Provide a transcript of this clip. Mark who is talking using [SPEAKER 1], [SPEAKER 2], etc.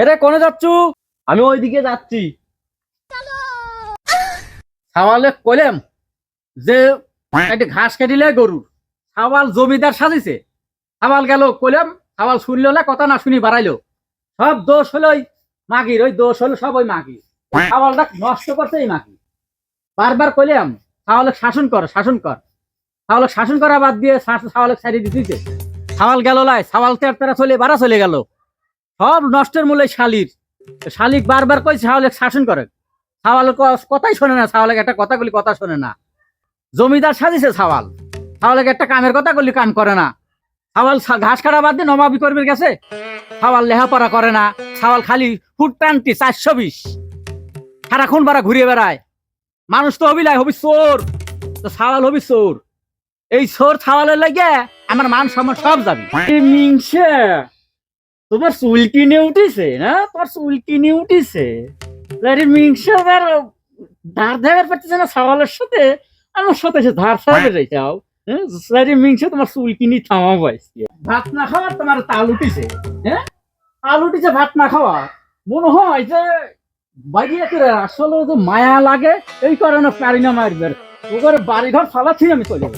[SPEAKER 1] এরে কোনে যাচ্ছু? আমি ওইদিকে যাচ্ছি। সাওয়ালে কইলাম যে একটা ঘাস কাটিলে গরুর। সাওয়াল জমিদার সাজিছে। সাওয়াল গেল, কইলাম, সাওয়াল শুনলো না, কথা না শুনি বাড়াইলো। সব দোষ হলো ওই মাগির, ওই দোষ হলো সব ওই মাগি সাওয়ালটা নষ্ট করছে এই মাগি বারবার কইলাম সাওয়ালে শাসন কর শাসন কর। সাওয়ালে শাসন করা বাদ দিয়ে সাওয়ালে ছাড়িয়ে দিতেছে। সাওয়াল গেল লাই, সাওয়াল তের তেরা চলে বাড়া চলে গেল। সব নষ্টের মূলে শালির। শালিক বারবার কই সাওয়ালে শাসন করে। সাওয়াল কথাই শোনে না সাওয়ালে একটা কথা বলি কথা শোনে না। জমিদার সাজিছে সাওয়াল সাওয়ালে একটা কামের কথা বললি কাম করে না। সাওয়াল ঘাস কাটা বাদ দিয়ে নবাবি কর্মীর কাছে সাওয়াল লেহাপড়া করে না। সাওয়াল খালি ফুট টানটি চারশো বিশ। সারাক্ষণ বারা ঘুরিয়ে বেড়ায়। মানুষ তো হবি হবি চোর। তো সাওয়াল হবি চোর। এই চোর সাওয়ালের লাগে আমার মান সম্মান সব যাবে। মিংসে। তোমার চুল কিনে উঠিছে না? তোমার চুল কিনে উঠিছে। আরে মিংসে আবার ধার ধার পারতেছে না সাওয়ালের সাথে? আমার সাথে সে ধার সাহেবের যাও। আরে মিংসে তোমার চুল কিনি থামাবো আজকে ভাত না খাওয়ার তোমার তাল উঠিছে হ্যাঁ? তাল উঠিছে ভাত না খাওয়া মনে হয় যে বাইরে করে আসলে যে মায়া লাগে এই কারণে পারি না মারবে ওদের বাড়ি ঘর ফালাচ্ছি আমি চলে যাব।